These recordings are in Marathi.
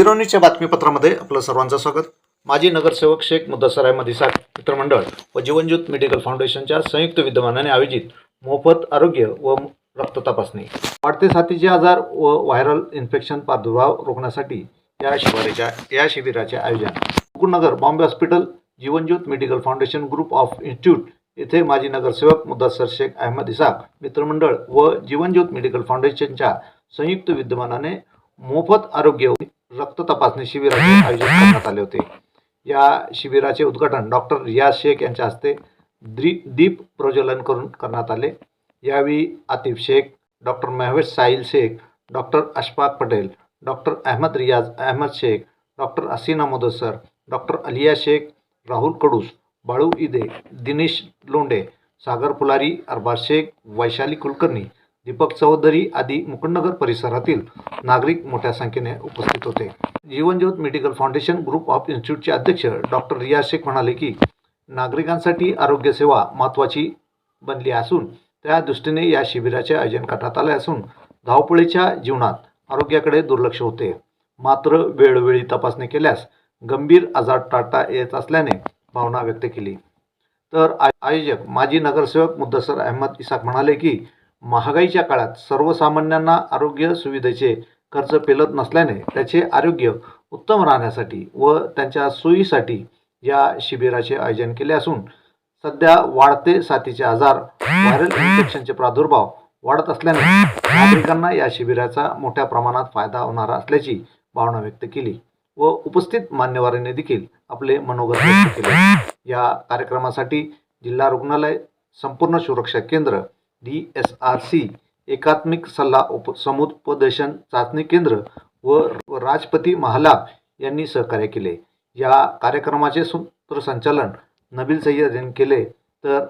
झिरो बातमीपत्रामध्ये आपलं सर्वांचं स्वागत. माजी नगरसेवक शेख मुद्दासराय अहमद मित्रमंडळ व जीवनज्योत मेडिकल फाउंडेशनच्या संयुक्त विद्यमानाने आयोजित मोफत आरोग्य व रक्त तपासणी. वाढते साथीचे आजार व व्हायरल इन्फेक्शन प्रादुर्भाव रोखण्यासाठी या शिबिराच्या या शिबिराचे आयोजन. Mukundnagar Bombay hospital Jeevanjyot medical foundation group of institute येथे माजी नगरसेवक मुद्दासर शेख अहमद इसाक मित्रमंडळ व जीवनज्योत मेडिकल फाउंडेशनच्या संयुक्त विद्यमानाने मोफत आरोग्य रक्त तपासणी शिबिराचे आयोजन करण्यात आले होते. या शिबिराचे उद्घाटन डॉक्टर रियाज शेख यांच्या हस्ते द्री दीप प्रज्वलन करून करण्यात आले. यावेळी Atif Shaikh doctor Mahvesh Sahil Shaikh doctor Ashfaq Patel doctor Ahmed Riyaz Ahmed Shaikh doctor Asina Modasar doctor Aliya Shaikh Rahul Kadus Balu Ide Dinesh Londe Sagar Pulari Arbaz Shaikh Vaishali Kulkarni Deepak Chaudhari आदी मुकुंदनगर परिसरातील नागरिक मोठ्या संख्येने उपस्थित होते. Jeevanjyot medical foundation group of इन्स्टिट्यूटचे अध्यक्ष डॉक्टर रिया शेख म्हणाले की नागरिकांसाठी आरोग्यसेवा महत्त्वाची बनली असून त्या दृष्टीने या शिबिराचे आयोजन करण्यात आले असून धावपळीच्या जीवनात आरोग्याकडे दुर्लक्ष होते. मात्र वेळोवेळी तपासणी केल्यास गंभीर आजार टाळता येत असल्याने भावना व्यक्त केली. तर आय- आयोजक माजी नगरसेवक मुद्दसर अहमद इसाक म्हणाले की महागाईच्या काळात सर्वसामान्यांना आरोग्य सुविधेचे खर्च पेलत नसल्याने त्याचे आरोग्य उत्तम राहण्यासाठी व त्यांच्या सोयीसाठी या शिबिराचे आयोजन केले असून सध्या वाढते साथीचे आजार व्हायरल इन्फेक्शनचे प्रादुर्भाव वाढत असल्याने नागरिकांना या शिबिराचा मोठ्या प्रमाणात फायदा होणार असल्याची भावना व्यक्त केली व उपस्थित मान्यवरांनी देखील आपले मनोगत व्यक्त केले. या कार्यक्रमासाठी जिल्हा रुग्णालय संपूर्ण सुरक्षा केंद्र डी एस आर सी एकात्मिक सल्ला उप समुपदेशन चाचणी केंद्र व व राजपती महाला यांनी सहकार्य केले. या कार्यक्रमाचे सूत्रसंचालन नबील सय्यद यांनी केले. तर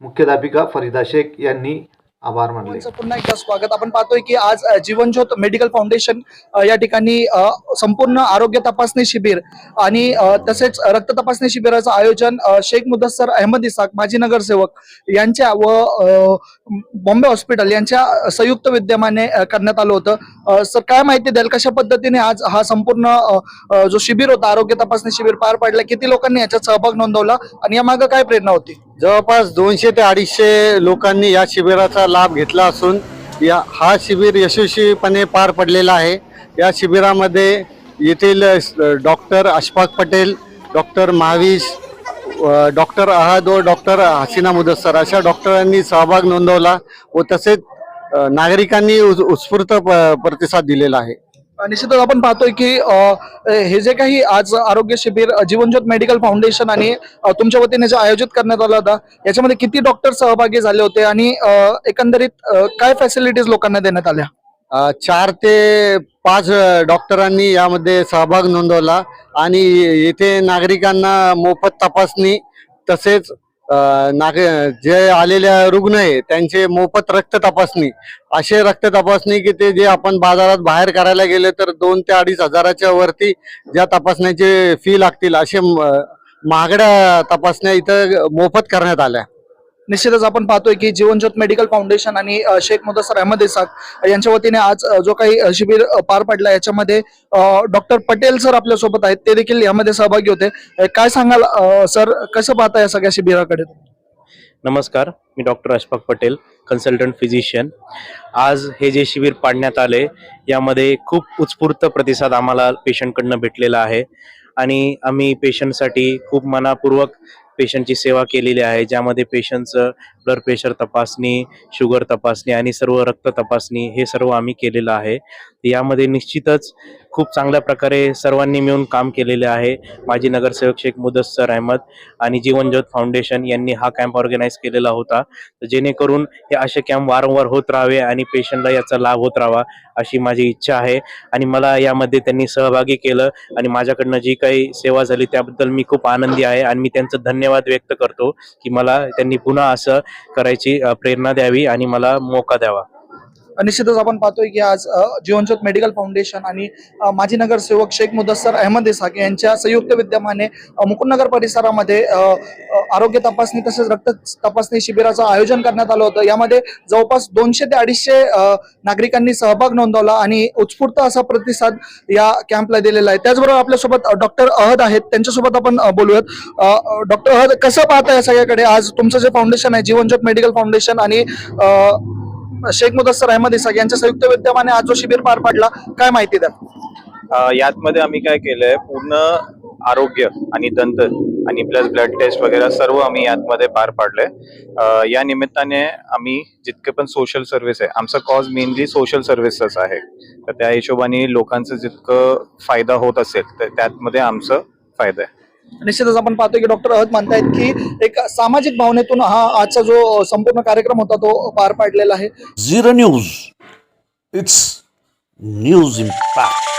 मुख्याध्यापिका फरीदा शेख यांनी आभार मानले. सर्वांचं पुन्हा एकदा स्वागत. आपण पाहतोय की आज अ, जीवनज्योत मेडिकल फाउंडेशन अ, या ठिकाणी अ, संपूर्ण आरोग्य तपासणी शिबिर आणि अ, तसेच रक्त तपासणी शिबिराचं आयोजन अ, शेख मुदस्सर अहमद इसाक माजी नगरसेवक यांच्या व अ, बॉम्बे हॉस्पिटल यांच्या संयुक्त विद्यमाने अ, करण्यात आलं होतं. अ, सर काय माहिती द्याल? कशा पद्धतीने आज हा संपूर्ण अ, अ, जो शिबिर होता आरोग्य तपासणी शिबिर पार पाडला? किती लोकांनी याच्यात सहभाग नोंदवला? आणि यामागे काय प्रेरणा होती? जवळपास दोनशे ते अडीचशे लोकांनी या शिबिराचा लाभ घेतला असून या हा शिबिर यशस्वीपणे पार पडलेला आहे. या शिबिरामध्ये येथील doctor Ashfaq Patel doctor Mahvish doctor Ahad व डॉक्टर हसीना मुदस्सर अशा डॉक्टरांनी सहभाग नोंदवला व तसेच नागरिकांनी उत्स्फूर्त प- प्रतिसाद दिलेला आहे. निश्चितच आपण पाहतोय की हे जे काही आज आरोग्य शिबिर जीवनज्योत मेडिकल फाउंडेशन आणि तुमच्या वतीने जे आयोजित करण्यात आलं होता याच्यामध्ये किती डॉक्टर सहभागी झाले होते आणि एकंदरीत काय फॅसिलिटीज लोकांना देण्यात आल्या? चार ते पाच डॉक्टरांनी यामध्ये सहभाग नोंदवला आणि येथे नागरिकांना मोफत तपासणी तसेच नाग जे आलेल्या रुग्ण आहे त्यांचे मोफत रक्त तपासणी. असे रक्त तपासणी की ते जे आपण बाजारात बाहेर करायला गेले तर दोन ते अडीच हजाराच्या वरती ज्या तपासण्याचे फी लागतील असे महागड्या तपासण्या इथं मोफत करण्यात आल्या. निश्चितच आपण पाहतोय की जीवनज्योत मेडिकल फाउंडेशन आणि शेख मुदसर अहमद इसाक यांच्या वतीने आज जो काही शिबिर पार पडला याच्यामध्ये डॉक्टर पटेल सर आपल्यासोबत आहेत. ते देखील यामध्ये सहभागी होते. काय सांगाल सर कसं पाहता या सगळ्या शिबिराकडे? नमस्कार मी doctor Ashfaq Patel consultant physician. आज हे जे शिबिर पाडण्यात आले यामध्ये खूप उत्स्फूर्त प्रतिसाद आम्हाला पेशंटकडनं भेटलेला आहे. आणि आम्ही पेशंटसाठी खूप मनापूर्वक पेशंटची सेवा केलेली आहे ज्यामध्ये पेशंटचं ब्लड प्रेशर तपासणी शुगर तपासणी आणि सर्व रक्त तपासणी हे सर्व आम्ही केलेलं आहे. यामध्ये निश्चितच खूप चांगल्या प्रकारे सर्वांनी मिळून काम केलेले आहे. माजी नगरसेवक शेख मुदस्सर अहमद आणि जीवनज्योत फाउंडेशन यांनी हा कॅम्प ऑर्गनाईज केलेला होता. जेणेकरून हे असे कॅम्प वारंवार होत राहावे आणि पेशंटला याचा लाभ होत राहावा अशी माझी इच्छा आहे. आणि मला यामध्ये त्यांनी सहभागी केलं आणि माझ्याकडनं जी काही सेवा झाली त्याबद्दल मी खूप आनंदी आहे आणि मी त्यांचं धन्यवाद व्यक्त करतो की मला त्यांनी पुन्हा असं करायची प्रेरणा द्यावी आणि मला मोका द्यावा. निश्चितच आपण पाहतोय की आज जीवनज्योत मेडिकल फाउंडेशन आणि माजी नगरसेवक शेख मुदस्सर अहमद इसाक यांच्या संयुक्त विद्यमाने मुकुंदनगर परिसरामध्ये आरोग्य तपासणी तसेच रक्त तपासणी शिबिराचं आयोजन करण्यात आलं होतं. यामध्ये जवळपास दोनशे ते अडीचशे नागरिकांनी सहभाग नोंदवला आणि उत्स्फूर्त असा प्रतिसाद या कॅम्पला दिलेला आहे. त्याचबरोबर आपल्यासोबत डॉक्टर अहद आहेत. त्यांच्यासोबत आपण बोलूयात. डॉक्टर अहद कसं पाहता या सगळ्याकडे? आज तुमचं जे फाउंडेशन आहे जीवनज्योत मेडिकल फाउंडेशन आणि शेख मुदस्सर अहमद इसाक यांच्या संयुक्त विद्यमाने आज जो शिबिर पार पडला काय माहिती द्या? यात यातमध्ये आम्ही काय केलंय पूर्ण आरोग्य आणि दंत आणि प्लस ब्लड टेस्ट वगैरे सर्व आम्ही यातमध्ये पार पाडलंय. या निमित्ताने आम्ही जितके पण सोशल सर्व्हिस आहे आमचा कॉज मेनली सोशल सर्व्हिसेस आहे. तर त्या हिशोबाने लोकांचं जितकं फायदा होत असेल तर त्यातमध्ये आमचं फायदा आहे. निश्चितच आपण पाहतोय की डॉक्टर अहत म्हणतायत की एक सामाजिक भावनेतून हा आजचा जो संपूर्ण कार्यक्रम होता तो पार पाडलेला आहे. Zero news it's news impact